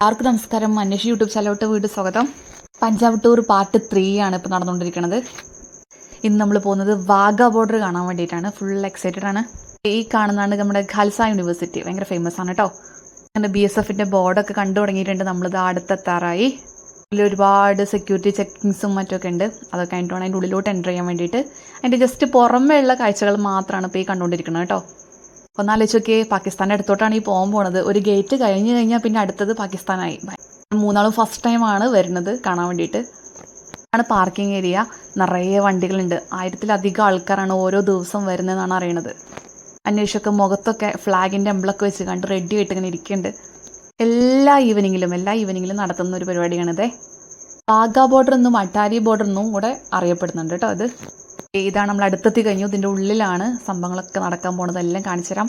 എല്ലാവർക്കും നമസ്കാരം? അന്വേഷി യൂട്യൂബ് ചാനലോട്ട് വീട് സ്വാഗതം. പഞ്ചാബ് ടൂർ പാർട്ട് ത്രീ ആണ് ഇപ്പോൾ നടന്നുകൊണ്ടിരിക്കുന്നത്. ഇന്ന് നമ്മൾ പോകുന്നത് വാഗ ബോർഡർ കാണാൻ വേണ്ടിയിട്ടാണ്. ഫുൾ എക്സൈറ്റഡ് ആണ്. ഈ കാണുന്നതാണ് നമ്മുടെ ഖൽസ യൂണിവേഴ്സിറ്റി. ഭയങ്കര ഫേമസ് ആണ് കേട്ടോ അങ്ങനെ ബി എസ് എഫിന്റെ ബോർഡൊക്കെ കണ്ടു തുടങ്ങിയിട്ടുണ്ട്. നമ്മളിത് അടുത്തെത്താറായി. ഇതിൽ ഒരുപാട് സെക്യൂരിറ്റി ചെക്കിങ്സും മറ്റൊക്കെ ഉണ്ട്. അതൊക്കെ കഴിഞ്ഞിട്ടാണ് അതിന്റെ ഉള്ളിലോട്ട് എന്റർ ചെയ്യാൻ വേണ്ടിയിട്ട്. അതിന്റെ ജസ്റ്റ് പുറമേ ഉള്ള കാഴ്ചകൾ മാത്രമാണ് ഇപ്പോൾ ഈ കണ്ടുകൊണ്ടിരിക്കുന്നത് കേട്ടോ ഒന്നാലോചിച്ച് നോക്കിയേ പാകിസ്ഥാന്റെ അടുത്തോട്ടാണ് ഈ പോകാൻ പോണത്. ഒരു ഗേറ്റ് കഴിഞ്ഞ് കഴിഞ്ഞാൽ പിന്നെ അടുത്തത് പാകിസ്ഥാനായി. മൂന്നാളും ഫസ്റ്റ് ടൈം ആണ് വരുന്നത് കാണാൻ വേണ്ടിയിട്ട്. ആണ് പാർക്കിംഗ് ഏരിയ നിറയെ വണ്ടികളുണ്ട്. ആയിരത്തിലധികം ആൾക്കാരാണ് ഓരോ ദിവസം വരുന്നതെന്നാണ് അറിയണത്. അന്വേഷിച്ചൊക്കെ മുഖത്തൊക്കെ ഫ്ലാഗിന്റെ എംബ്ലൊക്കെ വെച്ച് കണ്ട് റെഡി ആയിട്ട് ഇങ്ങനെ ഇരിക്കുന്നുണ്ട് എല്ലാ ഈവനിങ്ങിലും എല്ലാ ഈവനിങ്ങിലും നടത്തുന്ന ഒരു പരിപാടിയാണിത്. പാഗ ബോർഡർ എന്നും അട്ടാരി ബോർഡർ എന്നും കൂടെ അറിയപ്പെടുന്നുണ്ട് കേട്ടോ അത് ഇതാണ് നമ്മൾ അടുത്തെത്തി കഴിഞ്ഞു. ഇതിന്റെ ഉള്ളിലാണ് സംഭവങ്ങളൊക്കെ നടക്കാൻ പോണത്. എല്ലാം കാണിച്ചു തരാം.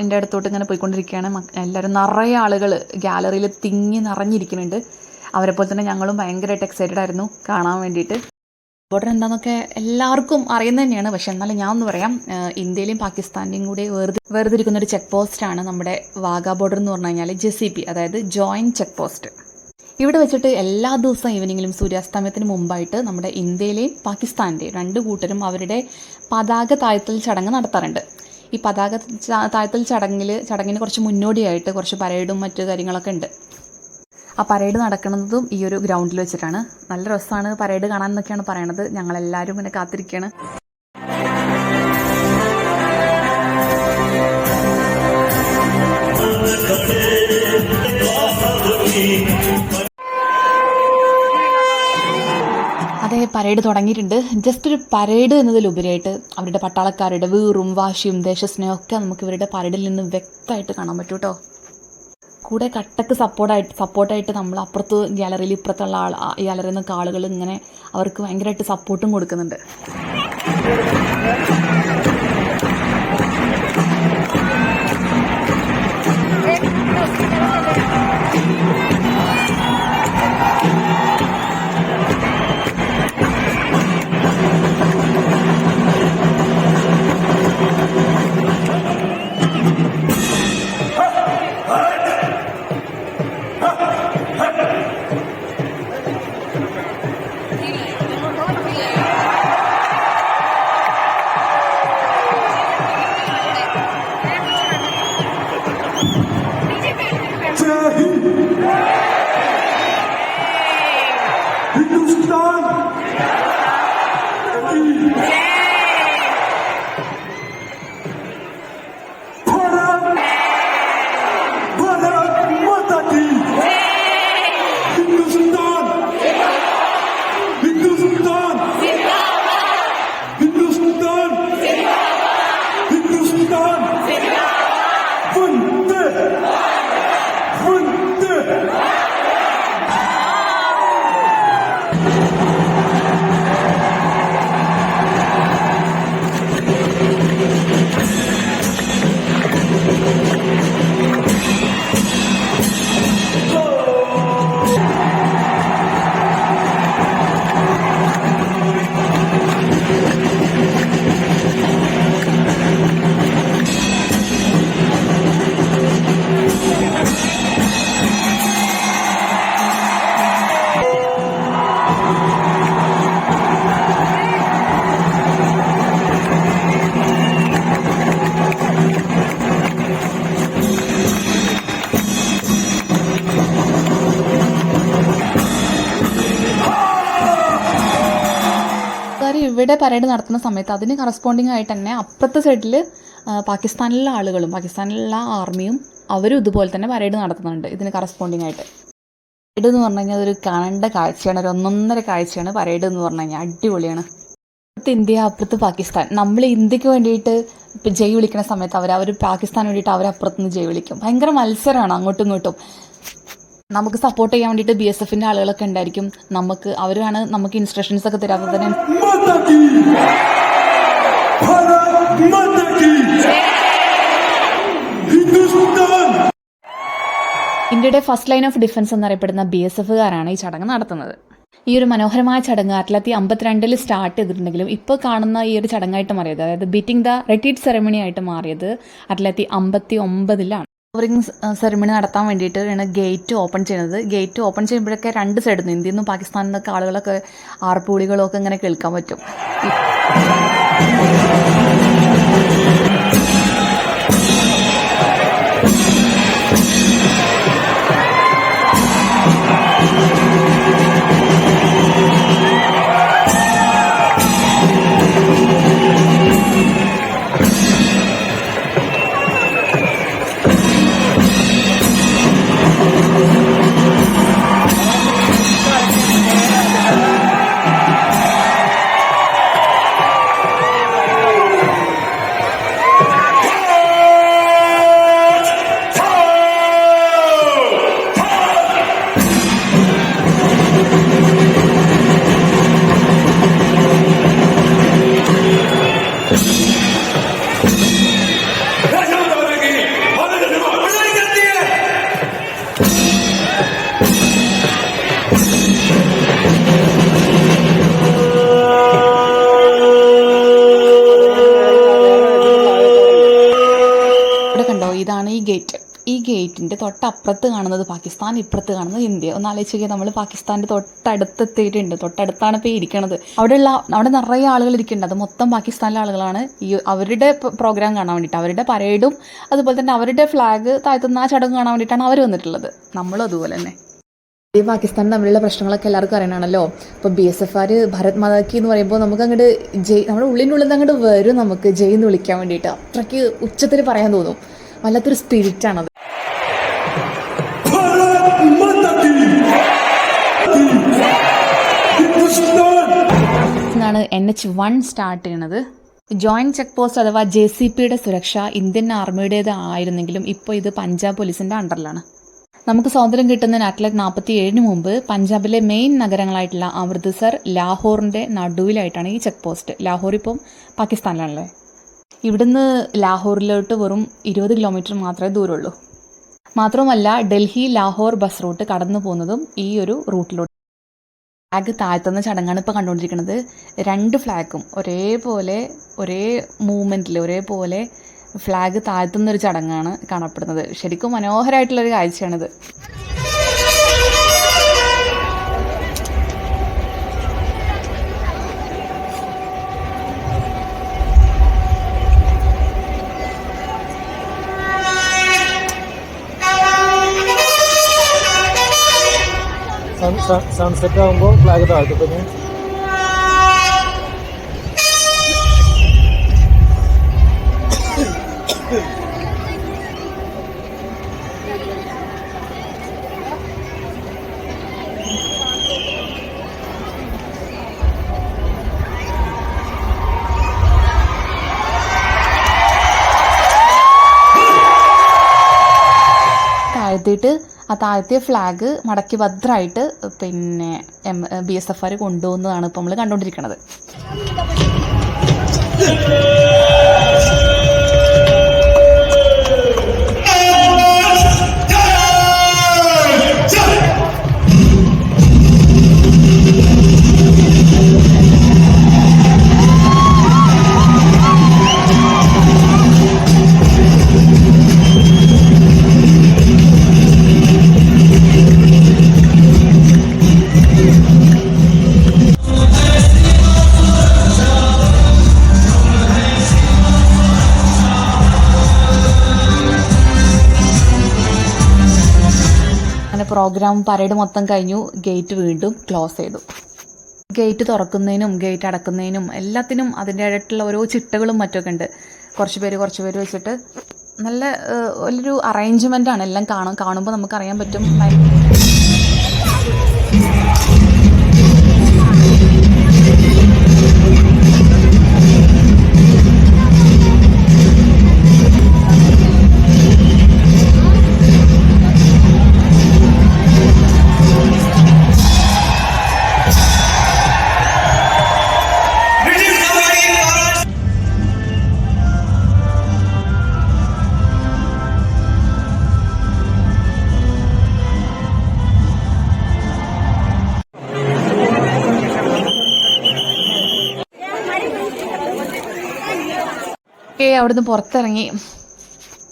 എന്റെ അടുത്തോട്ട് ഇങ്ങനെ പോയിക്കൊണ്ടിരിക്കുകയാണ്. എല്ലാവരും നിറയെ ആളുകൾ ഗാലറിയിൽ തിങ്ങി നിറഞ്ഞിരിക്കുന്നുണ്ട്. അവരെ പോലെ തന്നെ ഞങ്ങളും ഭയങ്കരമായിട്ട് എക്സൈറ്റഡ് ആയിരുന്നു. കാണാൻ വേണ്ടിയിട്ട്. ബോർഡർ എന്താണെന്നൊക്കെ എല്ലാവർക്കും അറിയുന്നത് തന്നെയാണ്. പക്ഷെ എന്നാലും ഞാൻ ഒന്ന് പറയാം ഇന്ത്യയിലും പാകിസ്ഥാനിലെയും കൂടി വേർതി വേർതിരിക്കുന്ന ഒരു ചെക്ക് പോസ്റ്റാണ് നമ്മുടെ വാഗ ബോർഡർ എന്ന് പറഞ്ഞു കഴിഞ്ഞാൽ ജെ സി പി അതായത് ജോയിന്റ് ചെക്ക് പോസ്റ്റ് ഇവിടെ വെച്ചിട്ട് എല്ലാ ദിവസവും ഈവനിങ്ങിലും സൂര്യാസ്തമയത്തിന് മുമ്പായിട്ട് നമ്മുടെ ഇന്ത്യയിലെയും പാകിസ്ഥാനിലെയും രണ്ട് കൂട്ടരും അവരുടെ പതാക താഴ്ത്തൽ ചടങ്ങ് നടത്താറുണ്ട്. ഈ പതാക താഴ്ത്തൽ ചടങ്ങിൽ ചടങ്ങിന് കുറച്ച് മുന്നോടിയായിട്ട് കുറച്ച് പരേഡും മറ്റു കാര്യങ്ങളൊക്കെ ഉണ്ട്. ആ പരേഡ് നടക്കുന്നതും ഈ ഒരു ഗ്രൗണ്ടിൽ വെച്ചിട്ടാണ്. നല്ല രസമാണ് പരേഡ് കാണാൻ എന്നൊക്കെയാണ് പറയണത്. ഞങ്ങളെല്ലാവരും ഇങ്ങനെ കാത്തിരിക്കുകയാണ് അതെ പരേഡ് തുടങ്ങിയിട്ടുണ്ട്. ജസ്റ്റ് ഒരു പരേഡ് എന്നതിലുപരിയായിട്ട് അവരുടെ പട്ടാളക്കാരുടെ വീറും വാശിയും ദേശസ്നേഹമൊക്കെ നമുക്ക് ഇവരുടെ പരേഡിൽ നിന്ന് വ്യക്തമായിട്ട് കാണാൻ പറ്റും കേട്ടോ കൂടെ കട്ടക്ക് സപ്പോർട്ടായിട്ട് സപ്പോർട്ടായിട്ട് നമ്മൾ അപ്പുറത്ത് ഗ്യാലറിയിൽ ഇപ്പുറത്തുള്ള ആൾ ഗ്യാലറിയിൽ നിന്നൊക്കെ ആളുകൾ ഇങ്ങനെ അവർക്ക് ഭയങ്കരമായിട്ട് സപ്പോർട്ടും കൊടുക്കുന്നുണ്ട്. ഇവിടെ പരേഡ് നടത്തുന്ന സമയത്ത് അതിന് കറസ്പോണ്ടിങ് ആയിട്ട് തന്നെ അപ്പുറത്തെ സൈഡിൽ പാകിസ്ഥാനിലുള്ള ആളുകളും പാകിസ്ഥാനിലുള്ള ആർമിയും അവരും ഇതുപോലെ തന്നെ പരേഡ് നടത്തുന്നുണ്ട് ഇതിന് കറസ്പോണ്ടിങ് ആയിട്ട്. പരേഡ് എന്ന് പറഞ്ഞു കഴിഞ്ഞാൽ അതൊരു കാണേണ്ട കാഴ്ചയാണ് ഒരു ഒന്നൊന്നര കാഴ്ചയാണ് പരേഡ് എന്ന് പറഞ്ഞു കഴിഞ്ഞാൽ. അടിപൊളിയാണ്. അപ്പുറത്ത് ഇന്ത്യ അപ്പുറത്ത് പാകിസ്ഥാൻ. നമ്മൾ ഇന്ത്യയ്ക്ക് വേണ്ടിയിട്ട് ഇപ്പം ജയ് വിളിക്കുന്ന സമയത്ത് അവർ അവർ പാകിസ്ഥാൻ വേണ്ടിയിട്ട് അവർ അപ്പുറത്തുനിന്ന് ജയ് വിളിക്കും. ഭയങ്കര മത്സരമാണ് അങ്ങോട്ടും ഇങ്ങോട്ടും. നമുക്ക് സപ്പോർട്ട് ചെയ്യാൻ വേണ്ടിട്ട് ബി എസ് എഫിന്റെ ആളുകളൊക്കെ ഉണ്ടായിരിക്കും. നമുക്ക് അവരാണ് നമുക്ക് ഇൻസ്ട്രക്ഷൻസ് ഒക്കെ തരാത്ത ഇന്ത്യയുടെ ഫസ്റ്റ് ലൈൻ ഓഫ് ഡിഫൻസ് എന്നറിയപ്പെടുന്ന ബി എസ് എഫുകാരാണ് ഈ ചടങ്ങ് നടത്തുന്നത്. ഈ ഒരു മനോഹരമായ ചടങ്ങ് ആയിരത്തി തൊള്ളായിരത്തി അമ്പത്തിരണ്ടിൽ സ്റ്റാർട്ട് ചെയ്തിട്ടുണ്ടെങ്കിലും ഇപ്പോൾ കാണുന്ന ഈ ഒരു ചടങ്ങായിട്ട് മാറിയത്. അതായത് ബീറ്റിംഗ് ദ റെറ്റീറ്റ് സെറമണി ആയിട്ട് മാറിയത് ആയിരത്തി തൊള്ളായിരത്തി അമ്പത്തി ഒമ്പതിലാണ് ഫ്ലവറിംഗ് സെറിമണി നടത്താൻ വേണ്ടിയിട്ടാണ് ഗേറ്റ് ഓപ്പൺ ചെയ്യുന്നത്. ഗേറ്റ് ഓപ്പൺ ചെയ്യുമ്പോഴൊക്കെ രണ്ട് സൈഡിൽ നിന്ന് ഇന്ത്യയിൽ നിന്നും പാകിസ്ഥാനിൽ നിന്നൊക്കെ ആളുകളൊക്കെ ആർപ്പുവിളികളും ഒക്കെ ഇങ്ങനെ കേൾക്കാൻ പറ്റും. ഗേറ്റ് ഈ ഗേറ്റിന്റെ തൊട്ടപ്പുറത്ത് കാണുന്നത് പാകിസ്ഥാൻ ഇപ്പുറത്ത് കാണുന്നത് ഇന്ത്യ. ഒന്ന് നമ്മൾ പാകിസ്ഥാന്റെ തൊട്ടടുത്ത് എത്തിയിട്ടുണ്ട് തൊട്ടടുത്താണ് ഇപ്പോൾ ഇരിക്കണത്. അവിടെയുള്ള അവിടെ നിറയെ ആളുകൾ ഇരിക്കുന്നുണ്ട്. അത് മൊത്തം പാകിസ്ഥാനിലെ ആളുകളാണ്. ഈ അവരുടെ പ്രോഗ്രാം കാണാൻ വേണ്ടിയിട്ട്. അവരുടെ പരേഡും അതുപോലെ തന്നെ അവരുടെ ഫ്ലാഗ് താഴ്ത്തുന്ന ആ ചടങ്ങ് കാണാൻ വേണ്ടിയിട്ടാണ് അവർ വന്നിട്ടുള്ളത്. നമ്മളും അതുപോലെ തന്നെ. ഈ പാകിസ്ഥാൻ തമ്മിലുള്ള പ്രശ്നങ്ങളൊക്കെ എല്ലാവർക്കും അറിയണമല്ലോ ഇപ്പൊ B S F R Bharat മാതാക്കി എന്ന് പറയുമ്പോൾ നമുക്ക് അങ്ങോട്ട് ജയ് നമ്മുടെ ഉള്ളിനുള്ളിൽ അങ്ങോട്ട് വരും നമുക്ക്. ജയ് എന്ന് വിളിക്കാൻ വേണ്ടിയിട്ട്. അത്രയ്ക്ക് ഉച്ചത്തിൽ പറയാൻ തോന്നും. വല്ലാത്തൊരു സ്പിരിറ്റാണത് എന്നാണ് എൻ എച്ച് വൺ സ്റ്റാർട്ട് ചെയ്യണത്. ജോയിന്റ് ചെക്ക് പോസ്റ്റ് അഥവാ ജെ സി പിയുടെ സുരക്ഷ ഇന്ത്യൻ ആർമിയുടേത് ആയിരുന്നെങ്കിലും ഇപ്പോൾ ഇത് പഞ്ചാബ് പോലീസിന്റെ അണ്ടറിലാണ് നമുക്ക് സ്വാതന്ത്ര്യം കിട്ടുന്ന തൊള്ളായിരത്തി നാൽപ്പത്തി ഏഴിന് മുമ്പ് പഞ്ചാബിലെ മെയിൻ നഗരങ്ങളായിട്ടുള്ള അമൃത്സർ ലാഹോറിന്റെ നടുവിലായിട്ടാണ് ഈ ചെക്ക് പോസ്റ്റ് ലാഹോർ ഇപ്പം പാകിസ്ഥാനിലാണല്ലേ? ഇവിടുന്ന് ലാഹോറിലോട്ട് വെറും ഇരുപത് കിലോമീറ്റർ മാത്രമേ ദൂരമുള്ളൂ. മാത്രമല്ല ഡൽഹി ലാഹോർ ബസ് റൂട്ട് കടന്നു പോകുന്നതും ഈ ഒരു റൂട്ടിലൂടെ ഫ്ലാഗ് താഴ്ത്തുന്ന ചടങ്ങാണ് ഇപ്പോൾ കണ്ടുകൊണ്ടിരിക്കുന്നത്. രണ്ട് ഫ്ലാഗും ഒരേപോലെ ഒരേ മൂവ്മെന്റിൽ ഒരേപോലെ ഫ്ലാഗ് താഴ്ത്തുന്ന ഒരു ചടങ്ങാണ് കാണപ്പെടുന്നത്. ശരിക്കും മനോഹരമായിട്ടുള്ളൊരു കാഴ്ചയാണിത്. സൺസെറ്റ് ആകുമ്പോൾ ഫ്ലാഗ് താഴ്ത്തും. പിന്നെ താഴ്ത്തിയിട്ട് ആ താഴത്തെ ഫ്ലാഗ് മടക്കി ഭദ്രമായിട്ട് പിന്നെ M B S F R കൊണ്ടുപോകുന്നതാണ് ഇപ്പോൾ നമ്മൾ കണ്ടുകൊണ്ടിരിക്കുന്നത് പ്രോഗ്രാം പരേഡ് മൊത്തം കഴിഞ്ഞു. ഗേറ്റ് വീണ്ടും ക്ലോസ് ചെയ്തു. ഗേറ്റ് തുറക്കുന്നതിനും ഗേറ്റ് അടക്കുന്നതിനും എല്ലാത്തിനും അതിന്റെതായിട്ടുള്ള ഓരോ ചിട്ടകളും മറ്റൊക്കെ ഉണ്ട്. കുറച്ച് പേര് കുറച്ച് പേര് വെച്ചിട്ട് നല്ല വലിയൊരു അറേഞ്ച്മെന്റ് ആണ് എല്ലാം കാണും കാണുമ്പോൾ നമുക്കറിയാൻ പറ്റും. അവിടുന്ന് പുറത്തിറങ്ങി.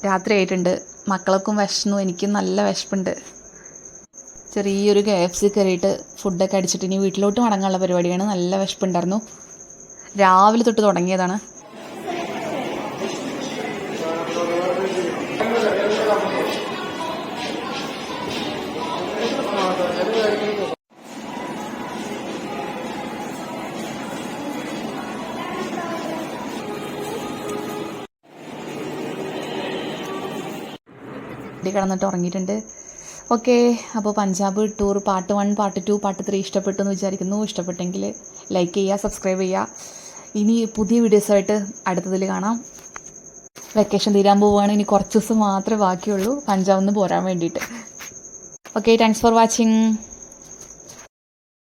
രാത്രി ആയിട്ടുണ്ട്. മക്കൾക്കും വിശന്നു. എനിക്കും നല്ല വിശപ്പുണ്ട്. ചെറിയൊരു കെ എഫ് സി കയറിയിട്ട് ഫുഡൊക്കെ അടിച്ചിട്ട് ഇനി വീട്ടിലോട്ട് മടങ്ങാനുള്ള പരിപാടിയാണ്. നല്ല വിശപ്പുണ്ടായിരുന്നു. രാവിലെ തൊട്ട് തുടങ്ങിയതാണ്. ഇവിടെ കിടന്നിട്ട് ഉറങ്ങിയിട്ടുണ്ട്. ഓക്കെ അപ്പോൾ Punjab tour part one part two part three ഇഷ്ടപ്പെട്ടു എന്ന് വിചാരിക്കുന്നു. ഇഷ്ടപ്പെട്ടെങ്കിൽ ലൈക്ക് ചെയ്യുക സബ്സ്ക്രൈബ് ചെയ്യുക. ഇനി പുതിയ വീഡിയോസായിട്ട് അടുത്തതിൽ കാണാം. വെക്കേഷൻ തീരാൻ പോവുകയാണ്. ഇനി കുറച്ച് ദിവസം മാത്രമേ ബാക്കിയുള്ളൂ. പഞ്ചാബിൽ നിന്ന് പോരാൻ വേണ്ടിയിട്ട്. Okay thanks for watching